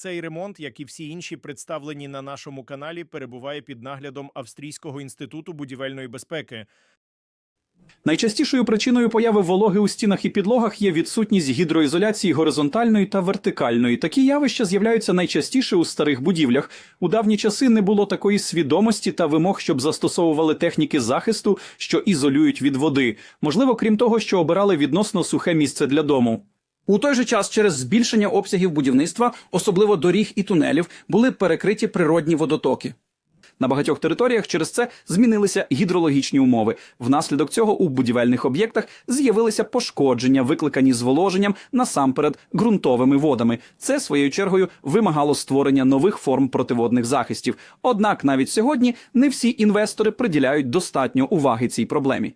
Цей ремонт, як і всі інші представлені на нашому каналі, перебуває під наглядом Австрійського інституту будівельної безпеки. Найчастішою причиною появи вологи у стінах і підлогах є відсутність гідроізоляції горизонтальної та вертикальної. Такі явища з'являються найчастіше у старих будівлях. У давні часи не було такої свідомості та вимог, щоб застосовували техніки захисту, що ізолюють від води. Можливо, крім того, що обирали відносно сухе місце для дому. У той же час через збільшення обсягів будівництва, особливо доріг і тунелів, були перекриті природні водотоки. На багатьох територіях через це змінилися гідрологічні умови. Внаслідок цього у будівельних об'єктах з'явилися пошкодження, викликані зволоженням насамперед ґрунтовими водами. Це своєю чергою вимагало створення нових форм противодних захистів. Однак навіть сьогодні не всі інвестори приділяють достатньо уваги цій проблемі.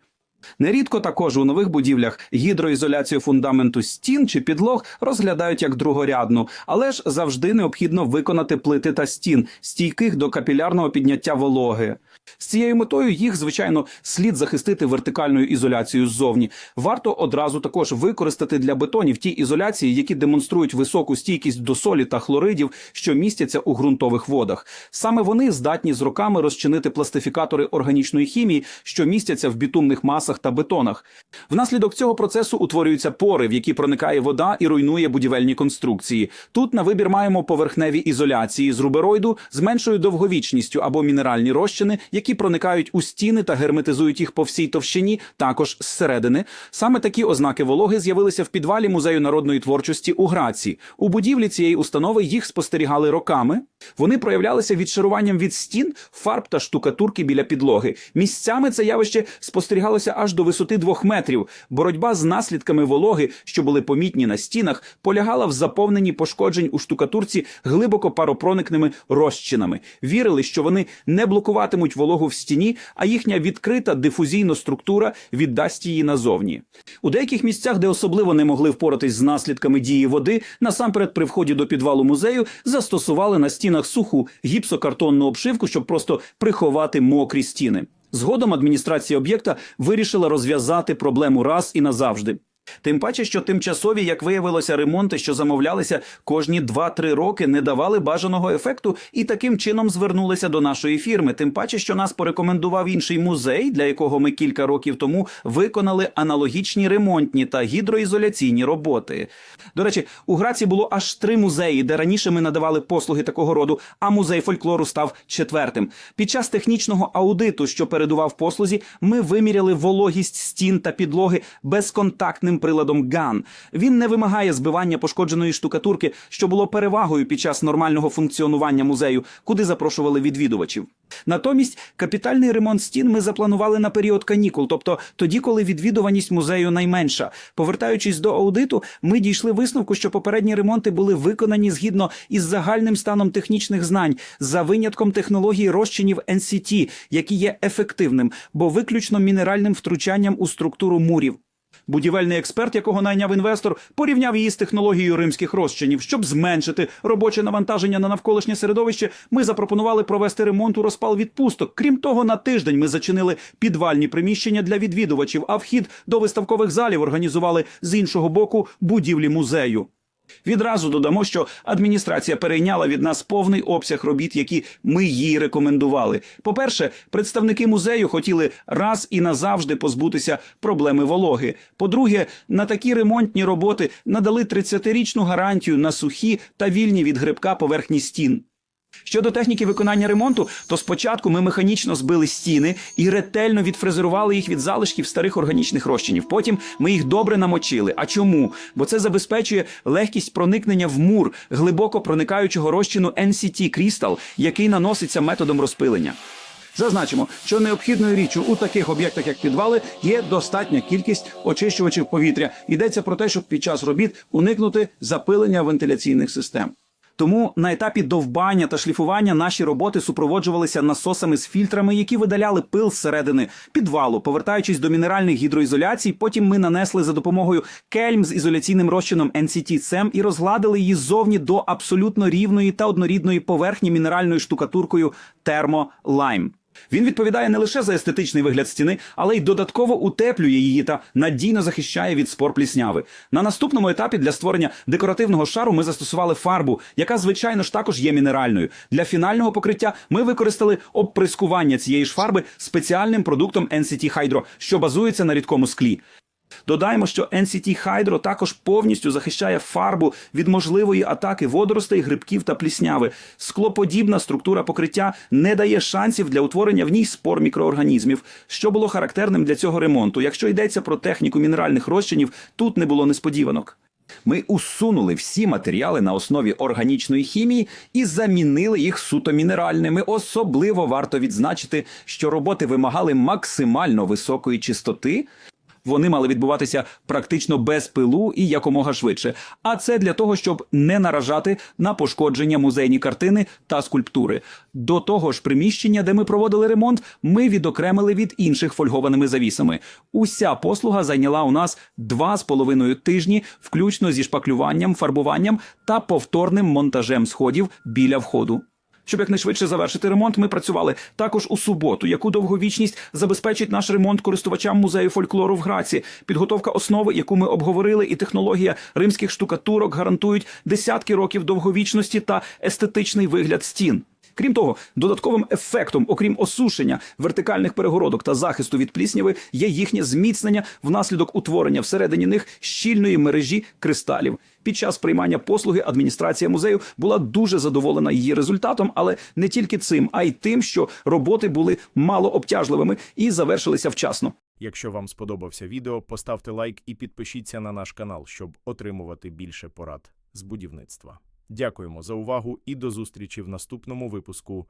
Нерідко також у нових будівлях гідроізоляцію фундаменту стін чи підлог розглядають як другорядну, але ж завжди необхідно виконати плити та стін, стійких до капілярного підняття вологи. З цією метою їх, звичайно, слід захистити вертикальною ізоляцією ззовні. Варто одразу також використати для бетонів ті ізоляції, які демонструють високу стійкість до солі та хлоридів, що містяться у ґрунтових водах. Саме вони здатні з роками розчинити пластифікатори органічної хімії, що містяться в бітумних масах та бетонах. Внаслідок цього процесу утворюються пори, в які проникає вода і руйнує будівельні конструкції. Тут на вибір маємо поверхневі ізоляції з рубероїду з меншою довговічністю або мінеральні розчини, які проникають у стіни та герметизують їх по всій товщині, також зсередини. Саме такі ознаки вологи з'явилися в підвалі музею народної творчості у Граці. У будівлі цієї установи їх спостерігали роками. Вони проявлялися відшаруванням від стін, фарб та штукатурки біля підлоги. Місцями це явище спостерігалося аж до висоти двох метрів. Боротьба з наслідками вологи, що були помітні на стінах, полягала в заповненні пошкоджень у штукатурці глибоко паропроникними розчинами. Вірили, що вони не блокуватимуть вологу в стіні, а їхня відкрита дифузійна структура віддасть її назовні. У деяких місцях, де особливо не могли впоратись з наслідками дії води, насамперед при вході до підвалу музею застосували на стінах суху гіпсокартонну обшивку, щоб просто приховати мокрі стіни. Згодом адміністрація об'єкта вирішила розв'язати проблему раз і назавжди. Тим паче, що тимчасові, як виявилося, ремонти, що замовлялися кожні 2-3 роки, не давали бажаного ефекту і таким чином звернулися до нашої фірми. Тим паче, що нас порекомендував інший музей, для якого ми кілька років тому виконали аналогічні ремонтні та гідроізоляційні роботи. До речі, у Граці було аж три музеї, де раніше ми надавали послуги такого роду, а музей фольклору став четвертим. Під час технічного аудиту, що передував послузі, ми виміряли вологість стін та підлоги безконтактним приладом ГАН. Він не вимагає збивання пошкодженої штукатурки, що було перевагою під час нормального функціонування музею, куди запрошували відвідувачів. Натомість капітальний ремонт стін ми запланували на період канікул, тобто тоді, коли відвідуваність музею найменша. Повертаючись до аудиту, ми дійшли висновку, що попередні ремонти були виконані згідно із загальним станом технічних знань, за винятком технології розчинів NCT, які є ефективним, бо виключно мінеральним втручанням у структуру мурів. Будівельний експерт, якого найняв інвестор, порівняв її з технологією римських розчинів. Щоб зменшити робоче навантаження на навколишнє середовище, ми запропонували провести ремонт у розпал відпусток. Крім того, на тиждень ми зачинили підвальні приміщення для відвідувачів, а вхід до виставкових залів організували з іншого боку будівлі музею. Відразу додамо, що адміністрація перейняла від нас повний обсяг робіт, які ми їй рекомендували. По-перше, представники музею хотіли раз і назавжди позбутися проблеми вологи. По-друге, на такі ремонтні роботи надали 30-річну гарантію на сухі та вільні від грибка поверхні стін. Щодо техніки виконання ремонту, то спочатку ми механічно збили стіни і ретельно відфрезерували їх від залишків старих органічних розчинів. Потім ми їх добре намочили. А чому? Бо це забезпечує легкість проникнення в мур глибоко проникаючого розчину NCT Crystal, який наноситься методом розпилення. Зазначимо, що необхідною річчю у таких об'єктах, як підвали, є достатня кількість очищувачів повітря. Йдеться про те, щоб під час робіт уникнути запилення вентиляційних систем. Тому на етапі довбання та шліфування наші роботи супроводжувалися насосами з фільтрами, які видаляли пил зсередини підвалу. Повертаючись до мінеральних гідроізоляцій, потім ми нанесли за допомогою кельм з ізоляційним розчином NCT SEM і розгладили її ззовні до абсолютно рівної та однорідної поверхні мінеральною штукатуркою термолайм. Він відповідає не лише за естетичний вигляд стіни, але й додатково утеплює її та надійно захищає від спор плісняви. На наступному етапі для створення декоративного шару ми застосували фарбу, яка звичайно ж також є мінеральною. Для фінального покриття ми використали обприскування цієї ж фарби спеціальним продуктом NCT Hydro, що базується на рідкому склі. Додаємо, що NCT Hydro також повністю захищає фарбу від можливої атаки водоростей, грибків та плісняви. Склоподібна структура покриття не дає шансів для утворення в ній спор мікроорганізмів, що було характерним для цього ремонту. Якщо йдеться про техніку мінеральних розчинів, тут не було несподіванок. Ми усунули всі матеріали на основі органічної хімії і замінили їх суто мінеральними. Особливо варто відзначити, що роботи вимагали максимально високої чистоти. Вони мали відбуватися практично без пилу і якомога швидше. А це для того, щоб не наражати на пошкодження музейні картини та скульптури. До того ж, приміщення, де ми проводили ремонт, ми відокремили від інших фольгованими завісами. Уся послуга зайняла у нас два з половиною тижні, включно зі шпаклюванням, фарбуванням та повторним монтажем сходів біля входу. Щоб якнайшвидше завершити ремонт, ми працювали також у суботу, яку довговічність забезпечить наш ремонт користувачам музею фольклору в Граці. Підготовка основи, яку ми обговорили, і технологія римських штукатурок гарантують десятки років довговічності та естетичний вигляд стін. Крім того, додатковим ефектом, окрім осушення вертикальних перегородок та захисту від плісняви, є їхнє зміцнення внаслідок утворення всередині них щільної мережі кристалів. Під час приймання послуги адміністрація музею була дуже задоволена її результатом, але не тільки цим, а й тим, що роботи були мало обтяжливими і завершилися вчасно. Якщо вам сподобався відео, поставте лайк і підпишіться на наш канал, щоб отримувати більше порад з будівництва. Дякуємо за увагу і до зустрічі в наступному випуску